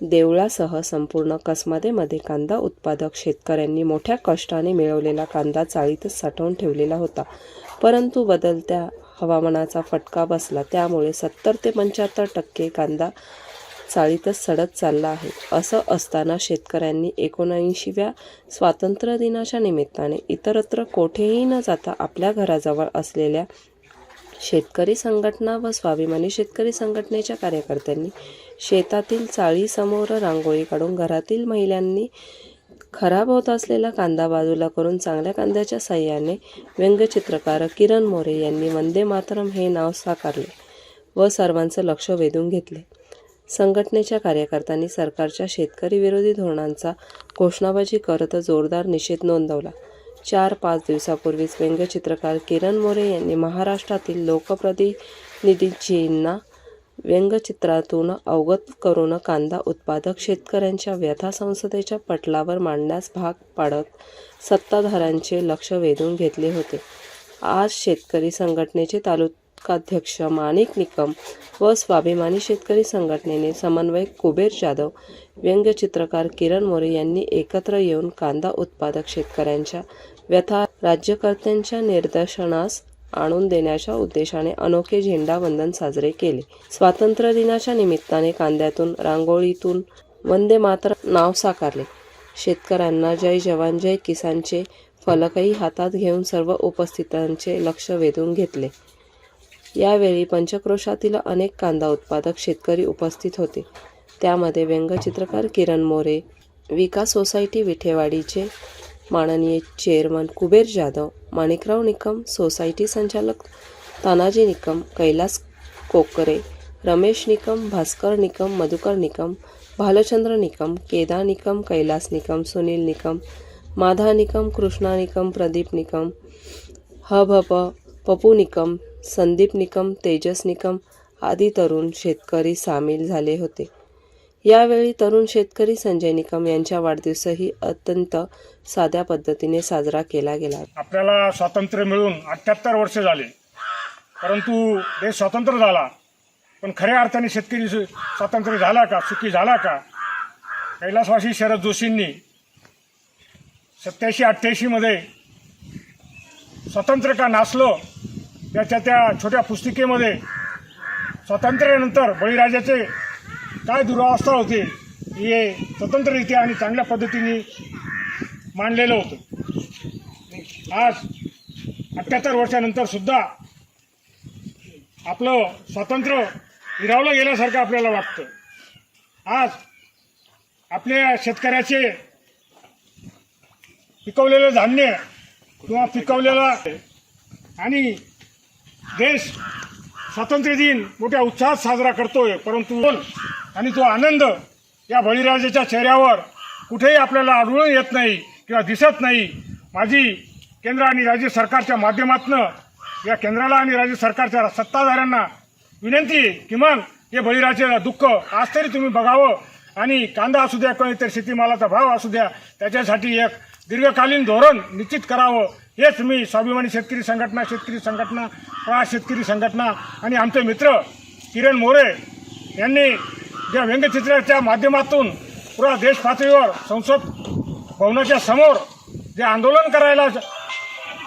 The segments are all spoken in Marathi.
देवळासह संपूर्ण कसमादेमध्ये कांदा उत्पादक शेतकऱ्यांनी मोठ्या कष्टाने मिळवलेला कांदा चाळीतच साठवून ठेवलेला होता. परंतु बदलत्या हवामानाचा फटका बसला. त्यामुळे सत्तर ते पंच्याहत्तर टक्के कांदा चाळीतच सडत चालला आहे. असं असताना शेतकऱ्यांनी एकोणऐंशीव्या स्वातंत्र्य दिनाच्या निमित्ताने इतरत्र कोठेही न जाता आपल्या घराजवळ असलेल्या शेतकरी संघटना व स्वाभिमानी शेतकरी संघटनेच्या कार्यकर्त्यांनी शेतातील चाळीसमोर रांगोळी काढून घरातील महिलांनी खराब होत असलेला कांदा बाजूला करून चांगल्या कांद्याच्या साह्याने व्यंगचित्रकार किरण मोरे यांनी वंदे मातरम हे नाव साकारले व सर्वांचं लक्ष वेधून घेतले. संघटनेच्या कार्यकर्त्यांनी सरकारच्या शेतकरी विरोधी धोरणांचा घोषणाबाजी करत जोरदार निषेध नोंदवला. चार पाच दिवसापूर्वीच व्यंगचित्रकार किरण मोरे यांनी महाराष्ट्रातील लोकप्रतिनिधींना व्यंगचित्रातून अवगत करून कांदा उत्पादक शेतकऱ्यांच्या व्यथा संसदेच्या पटलावर मांडण्यास भाग पाडत सत्ताधाऱ्यांचे लक्ष वेधून घेतले होते. आज शेतकरी संघटनेचे तालुकाध्यक्ष माणिक निकम व स्वाभिमानी शेतकरी संघटनेने समन्वयक कुबेर जाधव व्यंगचित्रकार किरण मोरे यांनी एकत्र येऊन कांदा उत्पादक शेतकऱ्यांच्या व्यथा राज्यकर्त्यांच्या निदर्शनास आणून देण्याच्या उद्देशाने अनोखे झेंडावंदन साजरे केले. स्वातंत्र्य दिनाच्या निमित्ताने कांद्यातून रांगोळीतून वंदे मात्र नाव साकारले. शेतकऱ्यांना जय जवान जय किसानचे फलकही हातात घेऊन सर्व उपस्थितांचे लक्ष वेधून घेतले. यावेळी पंचक्रोशातील अनेक कांदा उत्पादक शेतकरी उपस्थित होते. त्यामध्ये व्यंगचित्रकार किरण मोरे विकास सोसायटी विठेवाडीचे माननीय चेअरमन कुबेर जाधव माणिकराव निकम सोसायटी संचालक तानाजी निकम कैलास कोकरे रमेश निकम भास्कर निकम मधुकर निकम भालचंद्र निकम केदार निकम कैलास निकम सुनील निकम माधा निकम कृष्णा निकम प्रदीप निकम हभप पपू निकम संदीप निकम तेजस निकम आदी तरुण शेतकरी सामील झाले होते. यावेळी तरुण शेतकरी संजय निकम यांच्या वाढदिवसही अत्यंत साध्या पद्धतीने साजरा केला गेला. आपल्याला स्वातंत्र्य मिळून अठ्ठ्याहत्तर वर्ष झाले. परंतु देश स्वतंत्र झाला. पण खऱ्या अर्थाने शेतकरी सु- स्वातंत्र्य झाला का? सुखी झाला का? कैलासवासी शरद जोशींनी सत्याऐंशी अठ्ठ्याऐंशीमध्ये स्वतंत्र का नासलो त्याच्या त्या छोट्या पुस्तिकेमध्ये स्वातंत्र्यानंतर बळीराजाचे काय दुरावस्था होते हे स्वतंत्ररित्या आणि चांगल्या पद्धतीने मांडलेलं होतं. आज अठ्ठ्याहत्तर वर्षानंतर सुद्धा आपलं स्वातंत्र्य हिरावलं गेल्यासारखं आपल्याला वाटतं. आज आपल्या शेतकऱ्याचे पिकवलेलं धान्य किंवा पिकवलेला आणि देश स्वातंत्र्य दिन मोठ्या उत्साहात साजरा करतोय परंतु आणि तो आनंद या बळीराजाच्या चेहऱ्यावर कुठेही आपल्याला आढळून येत नाही किंवा दिसत नाही. माझी केंद्र आणि राज्य सरकारच्या माध्यमातून या केंद्राला आणि राज्य सरकारच्या सत्ताधाऱ्यांना विनंती आहे, किमान हे बळीराजाचं दुःख आज तरी तुम्ही बघावं आणि कांदा असू द्या किंवा इतर शेतीमालाचा भाव असू द्या त्याच्यासाठी एक दीर्घकालीन धोरण निश्चित करावं. हेच मी स्वाभिमानी शेतकरी संघटना शेतकरी संघटना प्रवास शेतकरी संघटना आणि आमचे मित्र किरण मोरे यांनी ज्या व्यंगचित्राच्या माध्यमातून पुरा देश पातळीवर संसद भवनाच्या समोर जे आंदोलन करायला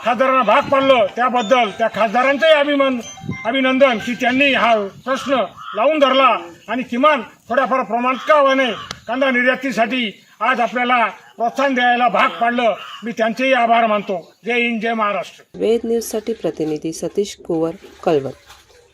खासदारांना भाग पाडलं त्याबद्दल त्या खासदारांचंही अभिमान अभिनंदन की त्यांनी हा प्रश्न लावून धरला आणि किमान थोड्याफार प्रमाणात का होणे कांदा निर्यातीसाठी आज आपल्याला प्रोत्साहन द्यायला भाग पाडलं. मी त्यांचेही आभार मानतो. जय हिंद जय महाराष्ट्र. वेद न्यूजसाठी प्रतिनिधी सतीश कुवर कलवत